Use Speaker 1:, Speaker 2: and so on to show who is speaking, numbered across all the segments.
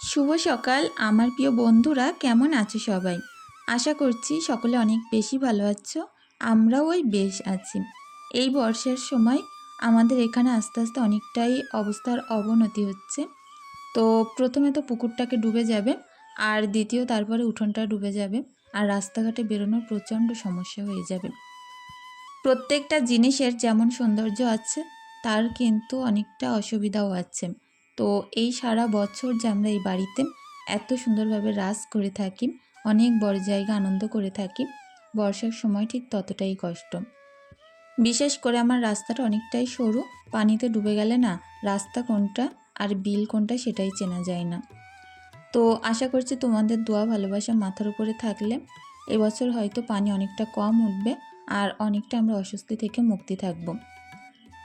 Speaker 1: শুভ সকাল। আমার প্রিয় বন্ধুরা, কেমন আছো সবাই? আশা করছি সকলে অনেক বেশি ভালো আছো, আমরাও ওই বেশ আছি। এই বর্ষার সময় আমাদের এখানে আস্তে আস্তে অনেকটাই অবস্থার অবনতি হচ্ছে। তো প্রথমে তো পুকুরটাকে ডুবে যাবে, আর দ্বিতীয় তারপরে উঠোনটা ডুবে যাবে, আর রাস্তাঘাটে বেরোনোর প্রচণ্ড সমস্যা হয়ে যাবে। প্রত্যেকটা জিনিসের যেমন সৌন্দর্য আছে, তার কিন্তু অনেকটা অসুবিধাও আছে। তো এই সারা বছর যে আমরা এই বাড়িতে এত সুন্দরভাবে রাস করে থাকি, অনেক বড় জায়গা আনন্দ করে থাকি, বর্ষার সময় ঠিক ততটাই কষ্ট। বিশেষ করে আমার রাস্তাটা অনেকটাই সরু, পানিতে ডুবে গেলে না রাস্তা কোনটা আর বিল কোনটা সেটাই চেনা যায় না। তো আশা করছি তোমাদের দোয়া ভালোবাসা মাথার উপরে থাকলে এবছর হয়তো পানি অনেকটা কম উঠবে আর অনেকটা আমরা অস্বস্তি থেকে মুক্তি থাকব।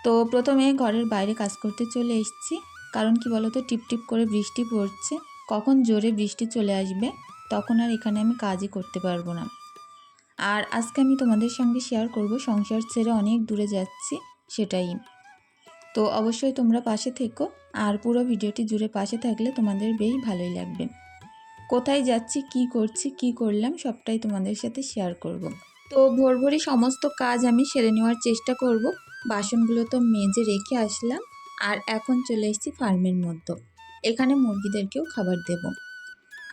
Speaker 1: তো প্রথমে ঘরের বাইরে কাজ করতে চলে এসেছি। কারণ কি বলতো টিপটিপ করে বৃষ্টি পড়ছে, কখন জোরে বৃষ্টি চলে আসবে, তখন আর এখানে আমি কাজই করতে পারব না। আর আজকে আমি তোমাদের সঙ্গে শেয়ার করব, সংসার ছেড়ে অনেক দূরে যাচ্ছি, সেটাই। তো অবশ্যই তোমরা পাশে থেকো, আর পুরো ভিডিওটি জুড়ে পাশে থাকলে তোমাদের বেশ ভালোই লাগবে। কোথায় যাচ্ছি, কি করছি, কি করলাম, সবটাই তোমাদের সাথে শেয়ার করব। তো ভোর ভোরই সমস্ত কাজ আমি সেরে নেওয়ার চেষ্টা করব, বাসনগুলো তো মেজে রেখে আসলাম। আর এখন চলে এসেছি ফার্মের মধ্যে। এখানে মুরগিদেরকেও খাবার দেব।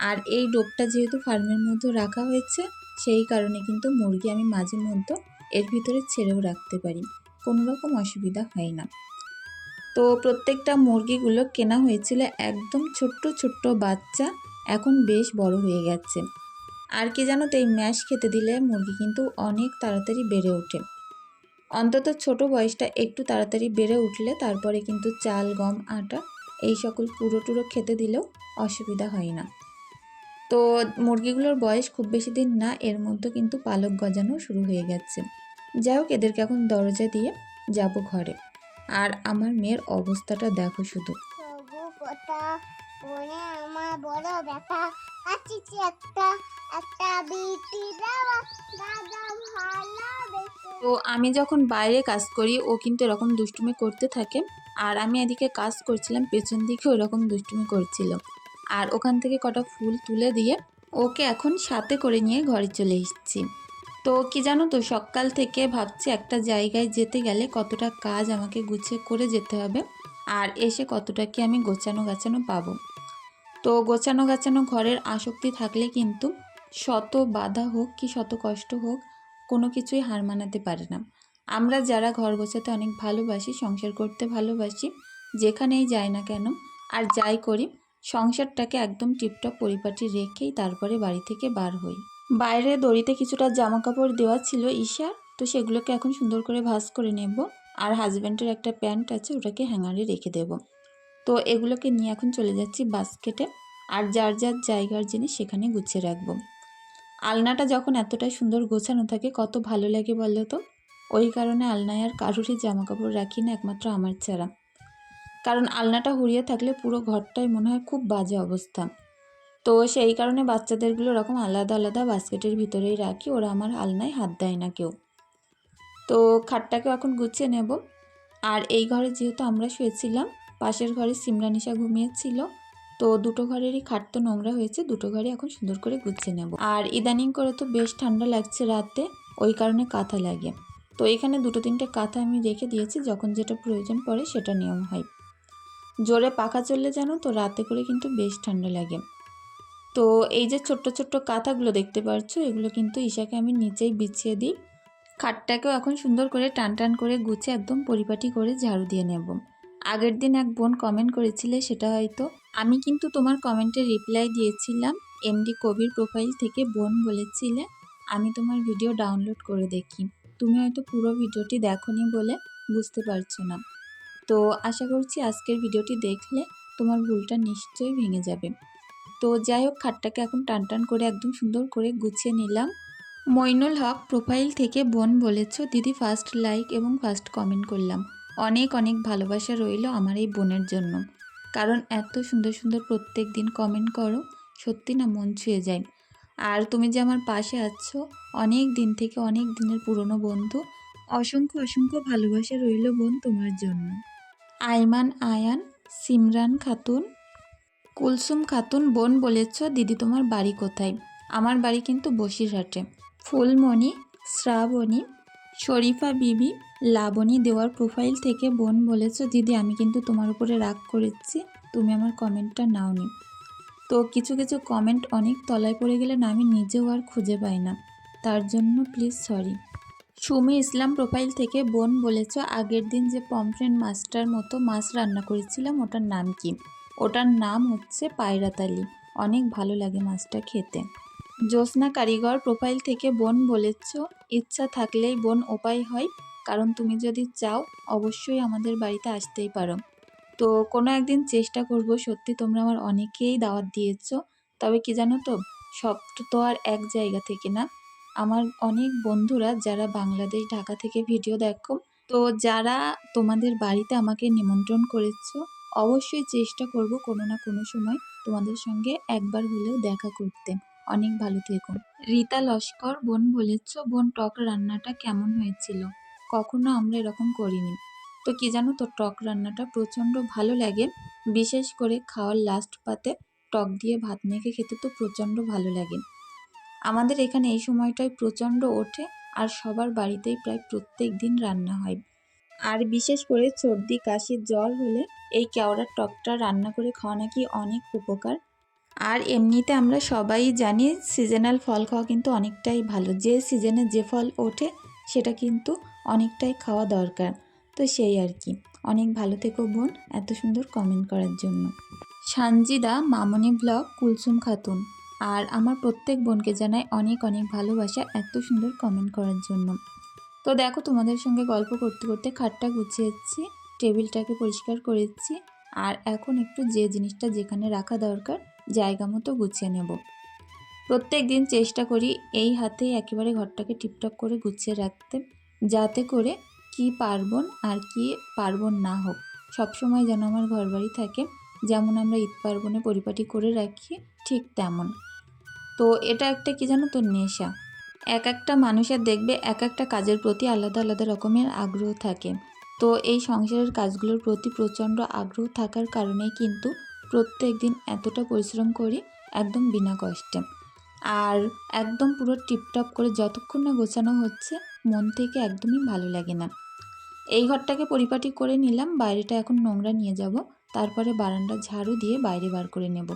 Speaker 1: আর এই ডোবটা যেহেতু ফার্মের মধ্যে রাখা হয়েছে, সেই কারণে কিন্তু মুরগি আমি মাঝে মধ্যে এর ভিতরে ছেড়েও রাখতে পারি। কোনো রকম অসুবিধা হয় না। তো প্রত্যেকটা মুরগিগুলো কেনা হয়েছিল একদম ছোট্ট ছোট্ট বাচ্চা, এখন বেশ বড় হয়ে গেছে। আর কি জানো তো, এই ম্যাশ খেতে দিলে মুরগি কিন্তু অনেক তাড়াতাড়ি বেড়ে ওঠে। অন্তত ছোট বয়সটা একটু তাড়াতাড়ি বেড়ে উঠলে তারপরে কিন্তু চাল, গম, আটা এই সকল পুরো টুরো খেতে দিলেও অসুবিধা হয় না। তো মুরগিগুলোর বয়স খুব বেশি দিন না, এর মধ্যে কিন্তু পালক গজানো শুরু হয়ে গেছে। যাই হোক, এদেরকে এখন দরজা দিয়ে যাব ঘরে। আর আমার মেয়ের অবস্থাটা দেখো শুধু।
Speaker 2: আমার বড়
Speaker 1: তো আমি যখন বাইরে কাজ করি, ও কিন্তু এরকম দুষ্টুমি করতে থাকে। আর আমি এদিকে কাজ করছিলাম, পেছন দিকে ওরকম দুষ্টুমি করছিল। আর ওখান থেকে কটা ফুল তুলে দিয়ে ওকে এখন সাথে করে নিয়ে ঘরে চলে এসেছি। তো কি জানো তো, সকাল থেকে ভাবছি একটা জায়গায় যেতে গেলে কতটা কাজ আমাকে গুছিয়ে করে যেতে হবে। আর এসে কতটা কি আমি গোছানো গাছানো পাবো। তো গোছানো গাছানো ঘরের আসক্তি থাকলে কিন্তু শত বাধা হোক কি শত কষ্ট হোক, কোনো কিছুই হার মানাতে পারে না। আমরা যারা ঘর গোছাতে অনেক ভালোবাসি, সংসার করতে ভালোবাসি, যেখানেই যাই না কেন, আর যাই করি, সংসারটাকে একদম টিপটপ পরিপাটি রেখেই তারপরে বাড়ি থেকে বার হই। বাইরে দড়িতে কিছুটা জামা কাপড় দেওয়া ছিল ঈশার তো সেগুলোকে এখন সুন্দর করে ভাঁজ করে নেব, আর হাজব্যান্ডের একটা প্যান্ট আছে, ওটাকে হ্যাঙ্গারে রেখে দেব। তো এগুলোকে নিয়ে এখন চলে যাচ্ছি বাস্কেটে আর যার যার জায়গার জিনিস সেখানে গুছিয়ে রাখব। আলনাটা যখন এতটাই সুন্দর গোছানো থাকে, কত ভালো লাগে বলো তো? ওই কারণে আলনায় আর কারোরই জামা কাপড় রাখি না, একমাত্র আমার ছাড়া। কারণ আলনাটা হুড়িয়ে থাকলে পুরো ঘরটাই মনে হয় খুব বাজে অবস্থা। তো সেই কারণে বাচ্চাদেরগুলো এরকম আলাদা আলাদা বাস্কেটের ভিতরেই রাখি, ওরা আমার আলনায় হাত দেয় না কেউ। তো খাটটাকেও এখন গুছিয়ে নেব। আর এই ঘরে যেহেতু আমরা শুয়েছিলাম, পাশের ঘরে সিমরানিশা ঘুমিয়েছিল তো দুটো ঘরেরই খাট তো নোংরা হয়েছে, দুটো ঘরে এখন সুন্দর করে গুছিয়ে নেব। আর ইদানিং করে তো বেশ ঠান্ডা লাগছে রাতে, ওই কারণে কাঁথা লাগে। তো এখানে দুটো তিনটে কাঁথা আমি রেখে দিয়েছি, যখন যেটা প্রয়োজন পড়ে সেটা নিয়ম হয়। জোরে পাখা চললে জানো তো, রাতে করে কিন্তু বেশ ঠান্ডা লাগে। তো এই যে ছোট্ট ছোট্ট কাঁথাগুলো দেখতে পাচ্ছ এগুলো কিন্তু ঈশাকে আমি নিচেই বিছিয়ে দিই। খাটটাকেও এখন সুন্দর করে টান টান করে গুছিয়ে একদম পরিপাটি করে ঝাড়ু দিয়ে নেব। আগের দিন এক বোন কমেন্ট করেছিলে সেটা হয়তো। আমি কিন্তু তোমার কমেন্টে রিপ্লাই দিয়েছিলাম এমডি কবির প্রোফাইল থেকে বোন বলেছিলে, আমি তোমার ভিডিও ডাউনলোড করে দেখি। তুমি হয়তো পুরো ভিডিওটি দেখোনি বলে বুঝতে পারছ না। তো আশা করছি আজকের ভিডিওটি দেখলে তোমার ভুলটা নিশ্চয়ই ভেঙে যাবে। তো যাই হোক, খাটটাকে এখন টান টান করে একদম সুন্দর করে গুছিয়ে নিলাম। মইনুল হক প্রোফাইল থেকে বোন বলেছ, দিদি ফার্স্ট লাইক এবং ফার্স্ট কমেন্ট করলাম। অনেক অনেক ভালোবাসা রইল আমার এই বোনের জন্য। কারণ এত সুন্দর সুন্দর প্রত্যেক দিন কমেন্ট করো, সত্যি না মন ছুঁয়ে যায়। আর তুমি যে আমার পাশে আছো, অনেক দিন থেকে অনেক দিনের পুরনো বন্ধু, অসংখ্য অসংখ্য ভালোবাসা রইল বোন তোমার জন্য। আইমান আয়ান, সিমরান খাতুন, কুলসুম খাতুন বোন বলেছ, দিদি, তোমার বাড়ি কোথায়? আমার বাড়ি কিন্তু বসিরহাটে। ফুলমণি, শ্রাবণী শরীফা বিবি লাবণী দেওয়ার প্রোফাইল থেকে বোন বলেছ, দিদি, আমি কিন্তু তোমার উপরে রাগ করেছি, তুমি আমার কমেন্টটা নাও নি তো কিছু কিছু কমেন্ট অনেক তলায় পড়ে গেলে না, আমি নিজেও আর খুঁজে পাই না। তার জন্য please sorry Sumi Islam profile থেকে বোন বলেছ, আগের দিন যে পমফ্রেন্ট মাছটার মতো মাছ রান্না করেছিলাম, ওটার নাম কি? ওটার নাম হচ্ছে পায়রাতালি। অনেক ভালো লাগে মাছটা খেতে। জ্যোৎস্না কারিগর প্রোফাইল থেকে বোন বলেছ, ইচ্ছা থাকলেই বোন উপায় হয়, কারণ তুমি যদি চাও, অবশ্যই আমাদের বাড়িতে আসতেই পারো। তো কোনো একদিন চেষ্টা করব, সত্যি তোমরা আমার অনেকেই দাওয়াত দিয়েছ, তবে কি জানো তো সব তো আর এক জায়গা থেকে না। আমার অনেক বন্ধুরা যারা বাংলাদেশ, ঢাকা থেকে ভিডিও দেখো, তো যারা তোমাদের বাড়িতে আমাকে নিমন্ত্রণ করেছ, অবশ্যই চেষ্টা করব কোনো না কোনো সময় তোমাদের সঙ্গে একবার হলেও দেখা করতে। অনেক ভালো থেকো। রীতা লস্কর, বোন বলেছ, বোন, টক রান্নাটা কেমন হয়েছিল? কখনো আমরা এরকম করিনি। তো কি জানো তো, টক রান্নাটা প্রচণ্ড ভালো লাগে। বিশেষ করে খাওয়ার লাস্ট পাতে টক দিয়ে ভাত মেখে খেতে তো প্রচণ্ড ভালো লাগে। আমাদের এখানে এই সময়টায় প্রচণ্ড ওঠে আর সবার বাড়িতেই প্রায় প্রত্যেক দিন রান্না হয়। আর বিশেষ করে সর্দি, কাশি, জ্বর হলে এই কেওড়ার টকটা রান্না করে খাওয়া নাকি অনেক উপকার। আর এমনিতে আমরা সবাই জানি সিজনাল ফল খাওয়া কিন্তু অনেকটাই ভালো। যে সিজনে যে ফল ওঠে, সেটা কিন্তু অনেকটাই খাওয়া দরকার। তো সেই আর কি। অনেক ভালো থেকো বোন, এত সুন্দর কমেন্ট করার জন্য। সানজিদা, মামনি ব্লগ, কুলসুম খাতুন। আর আমার প্রত্যেক বোনকে জানাই অনেক অনেক ভালোবাসা, এত সুন্দর কমেন্ট করার জন্য। তো দেখো, তোমাদের সঙ্গে গল্প করতে করতে খাটটা গুছিয়েছি, টেবিলটাকে পরিষ্কার করেছি। আর এখন একটু যে জিনিসটা যেখানে রাখা দরকার জায়গা মতো গুছিয়ে নেব। প্রত্যেক দিন চেষ্টা করি এই হাতেই একেবারে ঘরটাকে টিপটপ করে গুছিয়ে রাখতে, যাতে করে কি পার্বণ আর কি পার্বণ না হোক। সবসময় যেন আমার ঘরবাড়ি থাকে, যেমন আমরা ঈদ পার্বণে পরিপাটি করে রাখি ঠিক তেমন। তো এটা একটা কি জানো তো নেশা। এক একটা মানুষের দেখবে এক একটা কাজের প্রতি আলাদা আলাদা রকমের আগ্রহ থাকে। তো এই সংসারের কাজগুলোর প্রতি প্রচণ্ড আগ্রহ থাকার কারণেই কিন্তু প্রত্যেক দিন এতটা পরিশ্রম করি একদম বিনা কষ্টে। আর একদম পুরো টিপটপ করে যতক্ষণ না গোছানো হচ্ছে, মন থেকে একদমই ভালো লাগে না। এই ঘরটাকে পরিপাটি করে নিলাম, বাইরেটা এখন নোংরা নিয়ে যাব, তারপরে বারান্দা ঝাড়ু দিয়ে বাইরে বার করে নেব।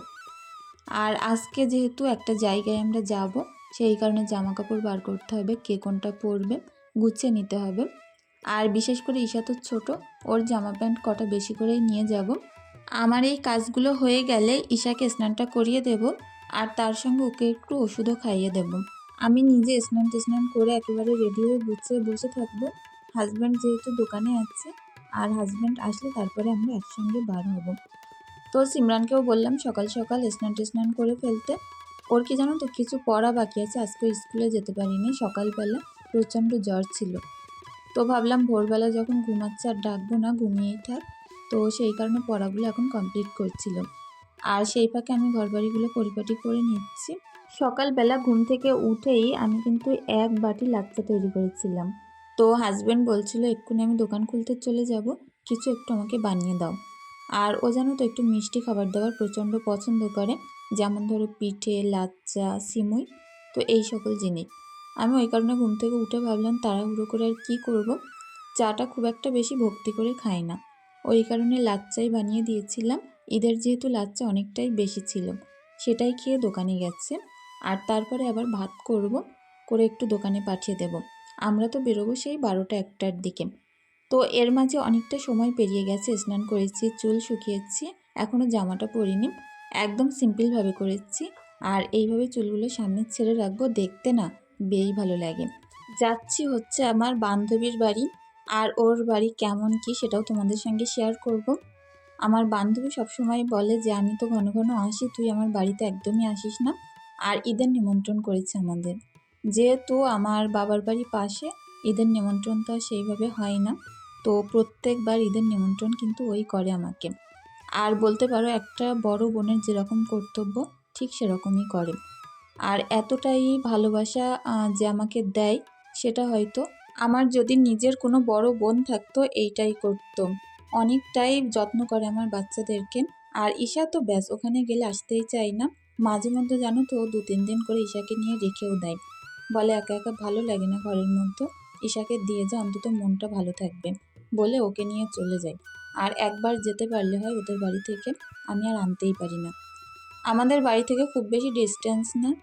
Speaker 1: আর আজকে যেহেতু একটা জায়গায় আমরা যাব, সেই কারণে জামা কাপড় বার করতে হবে, কে কোনটা পরবে, গুছিয়ে নিতে হবে। আর বিশেষ করে ঈশা তো ছোটো, ওর জামা প্যান্ট কটা বেশি করেই নিয়ে যাব। আমার এই কাজগুলো হয়ে গেলে ঈশাকে স্নানটা করিয়ে দেব আর তার সঙ্গে ওকে একটু ওষুধও খাইয়ে দেব। আমি নিজে স্নান টেস্নান করে একেবারে রেডি হয়ে গুছিয়ে বসে থাকব। হাজব্যান্ড যেহেতু দোকানে আছে আর হাজব্যান্ড আসলে তারপরে আমরা একসঙ্গে বার হব। তো সিমরানকেও বললাম সকাল সকাল স্নান টেস্নান করে ফেলতে। ওর কি জানো তো কিছু পড়া বাকি আছে, আজকে স্কুলে যেতে পারিনি, সকালবেলা প্রচণ্ড জ্বর ছিল। তো ভাবলাম ভোরবেলা যখন ঘুমাচ্ছে আর ডাকবো না, ঘুমিয়েই থাক। তো সেই কারণে পড়াগুলো এখন কমপ্লিট করছিল। আর সেই ফাঁকে আমি ঘরবাড়িগুলো পরিপাটি করে নিচ্ছি। সকালবেলা ঘুম থেকে উঠেই আমি কিন্তু এক বাটি লাচ্চা তৈরি করেছিলাম। তো হাজব্যান্ড বলছিল, এক্ষুনি আমি দোকান খুলতে চলে যাব, কিছু একটু আমাকে বানিয়ে দাও। আর ও জানো তো, একটু মিষ্টি খাবার দাবার প্রচণ্ড পছন্দ করে, যেমন ধরো পিঠে, লাচ্চা, সিমুই, তো এই সকল জিনিস। আমি ওই কারণে ঘুম থেকে উঠে ভাবলাম, তাড়াহুড়ো করে আর কী করব? চাটা খুব একটা বেশি ভক্তি করে খাই না। ওই কারণে লাচ্চাই বানিয়ে দিয়েছিলাম। ঈদের যেহেতু লাচ্চা অনেকটাই বেশি ছিল, সেটাই খেয়ে দোকানে গেছে। আর তারপরে আবার ভাত করব, করে একটু দোকানে পাঠিয়ে দেব। আমরা তো বেরোবো সেই বারোটা একটার দিকে। তো এর মাঝে অনেকটা সময় পেরিয়ে গেছে, স্নান করেছি, চুল শুকিয়েছি এখনও জামাটা পরিনি। একদম সিম্পলভাবে করেছি। আর এইভাবে চুলগুলো সামনে ছেড়ে রাখব, দেখতে না বেই ভালো লাগে। যাচ্ছি হচ্ছে আমার বান্ধবীর বাড়ি। আর ওর বাড়ি কেমন কি সেটাও তোমাদের সঙ্গে শেয়ার করব। আমার বান্ধবী সবসময় বলে যে, আমি তো ঘন ঘন আসি, তুই আমার বাড়িতে একদমই আসিস না। আর ঈদের নিমন্ত্রণ করেছে আমাদের। যেহেতু আমার বাবার বাড়ি পাশে, ঈদের নিমন্ত্রণ তো সেইভাবে হয় না। তো প্রত্যেকবার ঈদের নিমন্ত্রণ কিন্তু ওই করে আমাকে। আর বলতে পারো, একটা বড় বোনের যেরকম কর্তব্য, ঠিক সেরকমই করে। আর এতটাই ভালোবাসা যে আমাকে দেয়, সেটা হয়তো আমার যদি নিজের কোনো বড় বোন থাকতো, এইটাই করতো। অনেকটাই যত্ন করে আমার বাচ্চাদেরকে। আর ঈশা তো ব্যাস, ওখানে গেলে আসতেই চাই না। মাঝে মধ্যে জানো তো, দু তিন দিন করে ঈশাকে নিয়ে রেখেও দেয়। বলে, একা একা ভালো লাগে না ঘরের মধ্যে। ঈশাকে দিয়ে যা, অন্তত মনটা ভালো থাকবে। বলে ওকে নিয়ে চলে যায়। আর একবার যেতে পারলে হয় ওদের বাড়ি থেকে, আমি আর আনতেই পারি না। আমাদের বাড়ি থেকে খুব বেশি ডিস্টেন্স না।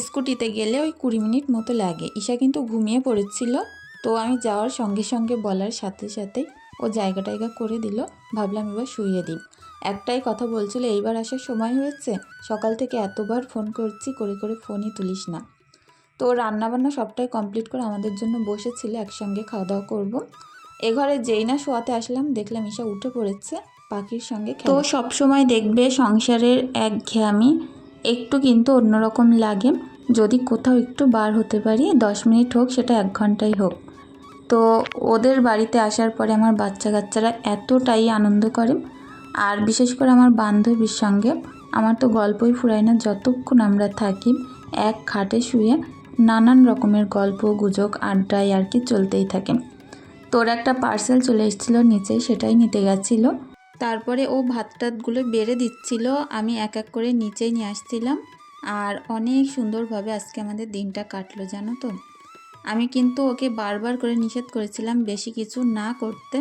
Speaker 1: স্কুটিতে গেলে ওই কুড়ি মিনিট মতো লাগে। ঈশা কিন্তু ঘুমিয়ে পড়েছিল। তো আমি যাওয়ার সঙ্গে সঙ্গে বলার সাথে সাথে ও জায়গা টায়গা করে দিল। ভাবলাম এবার শুইয়ে দিই। একটাই কথা বলছিল এইবার আসার সময় হয়েছে? সকাল থেকে এতবার ফোন করছি করে করে ফোনই তুলিস না। তো রান্নাবান্না সবটাই কমপ্লিট করে আমাদের জন্য বসেছিল একসঙ্গে খাওয়া দাওয়া করব। এ ঘরে যেই না শোয়াতে আসলাম দেখলাম ঈশা উঠে পড়েছে পাখির সঙ্গে তো সব সময় দেখবে সংসারের এক ঘেয়ামি একটু কিন্তু অন্যরকম লাগে। যদি কোথাও একটু বার হতে পারি দশ মিনিট হোক সেটা এক ঘন্টাই হোক। তো ওদের বাড়িতে আসার পরে আমার বাচ্চা কাচ্চারা এতটাই আনন্দ করে। আর বিশেষ করে আমার বান্ধবীর সঙ্গে আমার তো গল্পই ফুরায় না, যতক্ষণ আমরা থাকি এক খাটে শুয়ে নানান রকমের গল্প, গুজব, আড্ডায় আর কি চলতেই থাকে। তোর একটা পার্সেল চলে এসেছিল নিচে, সেটাই নিতে গেছিল। তারপরে ও ভাত টাতগুলো বেড়ে দিচ্ছিল, আমি এক এক করে নিচেই নিয়ে আসছিলাম। আর অনেক সুন্দরভাবে আজকে আমাদের দিনটা কাটলো, জানো তো? আমি কিন্তু ওকে বারবার করে নিষেধ করেছিলাম বেশি কিছু না করতে।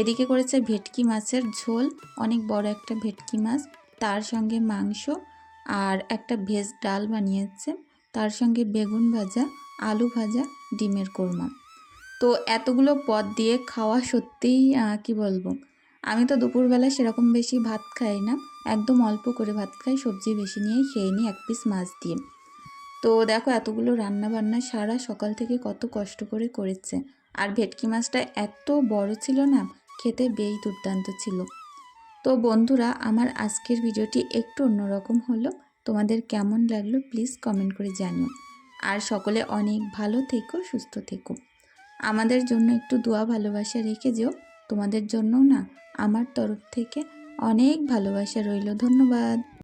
Speaker 1: এদিকে করেছে ভেটকি মাছের ঝোল, অনেক বড় একটা ভেটকি মাছ, তার সঙ্গে মাংস আর একটা ভেজ ডাল বানিয়েছে। তার সঙ্গে বেগুন ভাজা, আলু ভাজা, ডিমের কোরমা। তো এতগুলো পদ দিয়ে খাওয়া সত্যিই কি বলব? আমি তো দুপুরবেলা সেরকম বেশি ভাত খাই না। একদম অল্প করে ভাত খাই, সবজি বেশি নিয়েই খেয়ে নিই এক পিস মাছ দিয়ে। তো দেখো এতগুলো রান্না বান্না সারা সকাল থেকে কত কষ্ট করে করেছে। আর ভেটকি মাছটা এত বড় ছিল না, খেতে বেই দুর্দান্ত ছিল। তো বন্ধুরা, আমার আজকের ভিডিওটি একটু অন্যরকম হলো। তোমাদের কেমন লাগল প্লিজ কমেন্ট করে জানিও। আর সকলে অনেক ভালো থেকো, সুস্থ থেকো। আমাদের জন্য একটু দোয়া ভালোবাসা রেখে যেও। তোমাদের জন্যও না, আমার তরফ থেকে অনেক ভালোবাসা রইল। ধন্যবাদ।